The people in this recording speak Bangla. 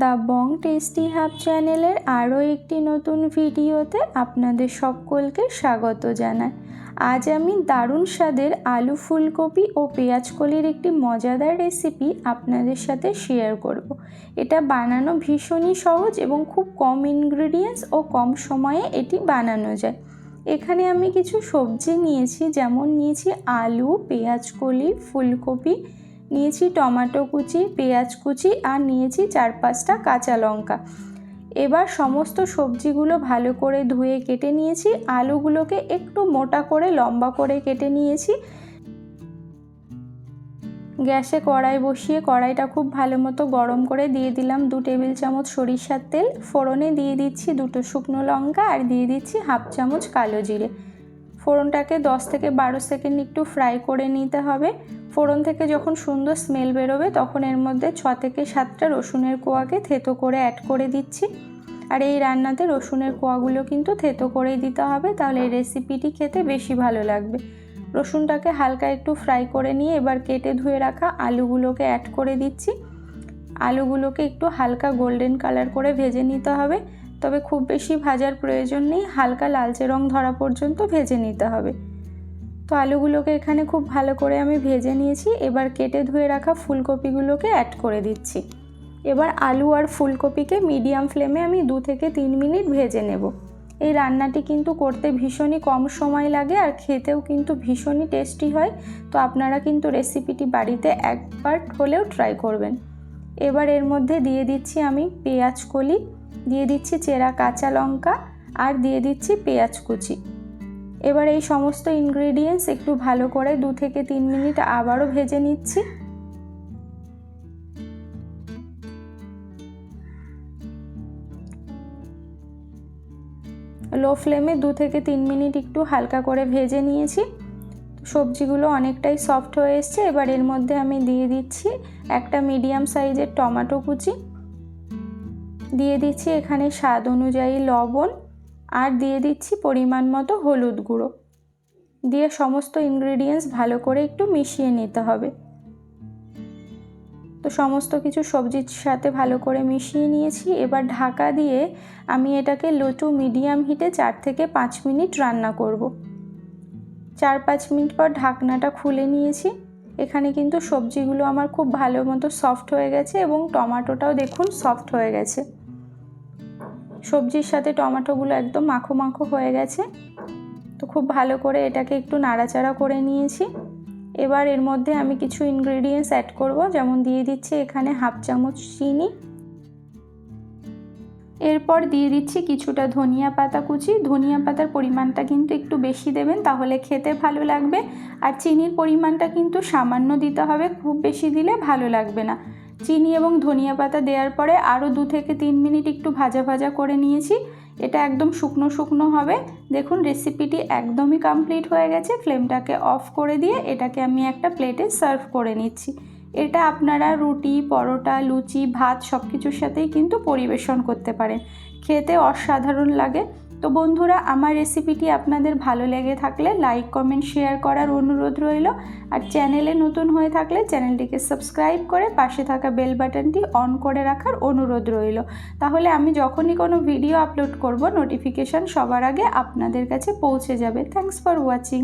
দ্য বং টেস্টি হাব চ্যানেলের আরও একটি নতুন ভিডিওতে আপনাদের সকলকে স্বাগত জানাই আজ আমি দারুণ স্বাদের আলু ফুলকপি ও পেঁয়াজ কলির একটি মজাদার রেসিপি আপনাদের সাথে শেয়ার করব। এটা বানানো ভীষণই সহজ এবং খুব কম ইনগ্রিডিয়েন্টস ও কম সময়ে এটি বানানো যায় এখানে আমি কিছু সবজি নিয়েছি, যেমন নিয়েছি আলু, পেঁয়াজ কলি, ফুলকপি নিয়েছি টমেটো কুচি, পেঁয়াজ কুচি আর নিয়েছি চার পাঁচটা কাঁচা লঙ্কা। এবার সমস্ত সবজিগুলো ভালো করে ধুয়ে কেটে নিয়েছি। আলুগুলোকে একটু মোটা করে লম্বা করে কেটে নিয়েছি। গ্যাসে কড়াই বসিয়ে কড়াইটা খুব ভালো মতো গরম করে দিয়ে দিলাম দু টেবিল চামচ সরিষার তেল। ফোড়নে দিয়ে দিচ্ছি দুটো শুকনো লঙ্কা আর দিয়ে দিচ্ছি হাফ চামচ কালো জিরে। ফোড়নটাকে দশ থেকে বারো সেকেন্ড একটু ফ্রাই করে নিতে হবে। ফোড়ন থেকে যখন সুন্দর স্মেল বেরোবে, তখন এর মধ্যে ছ থেকে সাতটা রসুনের কোয়াকে থেতো করে অ্যাড করে দিচ্ছি। আর এই রান্নাতে রসুনের কোয়াগুলো কিন্তু থেতো করেই দিতে হবে, তাহলে এই রেসিপিটি খেতে বেশি ভালো লাগবে। রসুনটাকে হালকা একটু ফ্রাই করে নিয়ে এবার কেটে ধুয়ে রাখা আলুগুলোকে অ্যাড করে দিচ্ছি। আলুগুলোকে একটু হালকা গোল্ডেন কালার করে ভেজে নিতে হবে, তবে খুব বেশি ভাজার প্রয়োজন নেই, হালকা লালচে রং ধরা পর্যন্ত ভেজে নিতে হবে। তো আলুগুলোকে এখানে খুব ভালো করে আমি ভেজে নিয়েছি। এবার কেটে ধুয়ে রাখা ফুলকপিগুলোকে অ্যাড করে দিচ্ছি। এবার আলু আর ফুলকপিকে মিডিয়াম ফ্লেমে আমি দু থেকে তিন মিনিট ভেজে নেব। এই রান্নাটি কিন্তু করতে ভীষণই কম সময় লাগে আর খেতেও কিন্তু ভীষণই টেস্টি হয়। তো আপনারা কিন্তু রেসিপিটি বাড়িতে একবার হলেও ট্রাই করবেন। এবার এর মধ্যে দিয়ে দিচ্ছি আমি পেঁয়াজ কলি, দিয়ে দিচ্ছি চেরা কাঁচা লঙ্কা আর দিয়ে দিচ্ছি পেঁয়াজ কুচি। এবার এই সমস্ত ইনগ্রেডিয়েন্টস একটু ভালো করে দু থেকে তিন মিনিট আবারও ভেজে নিচ্ছি। লো ফ্লেমে দু থেকে তিন মিনিট একটু হালকা করে ভেজে নিয়েছি। সবজিগুলো অনেকটাই সফট হয়ে এসছে। এবার এর মধ্যে আমি দিয়ে দিচ্ছি একটা মিডিয়াম সাইজের টমেটো কুচি। দিয়ে দিচ্ছি এখানে স্বাদ অনুযায়ী লবণ। আর দিয়ে দিচ্ছি পরিমাণ মতো হলুদ গুঁড়ো। দিয়ে সমস্ত ইনগ্রিডিয়েন্টস ভালো করে একটু মিশিয়ে নিতে হবে। তো সমস্ত কিছু সবজির সাথে ভালো করে মিশিয়ে নিয়েছি। এবার ঢাকা দিয়ে আমি এটাকে লো টু মিডিয়াম হিটে চার থেকে পাঁচ মিনিট রান্না করব। চার পাঁচ মিনিট পর ঢাকনাটা খুলে নিয়েছি। এখানে কিন্তু সবজিগুলো আমার খুব ভালো মতো সফট হয়ে গেছে এবং টমাটোটাও দেখুন সফট হয়ে গেছে। সবজির সাথে টমেটোগুলো একদম মাখো মাখো হয়ে গেছে। তো খুব ভালো করে এটাকে একটু নাড়াচাড়া করে নিয়েছি। এবার এর মধ্যে আমি কিছু ইনগ্রেডিয়েন্টস অ্যাড করব। যেমন দিয়ে দিচ্ছি এখানে হাফ চামচ চিনি। এরপর দিয়ে দিচ্ছি কিছুটা ধনিয়া পাতা কুচি। ধনিয়া পাতার পরিমাণটা কিন্তু একটু বেশি দেবেন, তাহলে খেতে ভালো লাগবে। আর চিনির পরিমাণটা কিন্তু সামান্য দিতে হবে, খুব বেশি দিলে ভালো লাগবে না। চিনি এবং ধনিয়া পাতা দেওয়ার পরে আরও দু থেকে তিন মিনিট একটু ভাজা ভাজা করে নিয়েছি। এটা একদম শুকনো শুকনো হবে। দেখুন রেসিপিটি একদমই কমপ্লিট হয়ে গেছে। ফ্লেমটাকে অফ করে দিয়ে এটাকে আমি একটা প্লেটে সার্ভ করে নিচ্ছি। এটা আপনারা রুটি, পরোটা, লুচি, ভাত সব কিছুর সাথেই কিন্তু পরিবেশন করতে পারেন। খেতে অসাধারণ লাগে। তো বন্ধুরা, আমার রেসিপিটি আপনাদের ভালো লেগে থাকলে লাইক কমেন্ট শেয়ার করার অনুরোধ রইল। আর চ্যানেলে নতুন হয়ে থাকলে চ্যানেলটিকে সাবস্ক্রাইব করে পাশে থাকা বেল বাটনটি অন করে রাখার অনুরোধ রইল। তাহলে আমি যখনই কোনো ভিডিও আপলোড করব নোটিফিকেশান সবার আগে আপনাদের কাছে পৌঁছে যাবে। Thanks for watching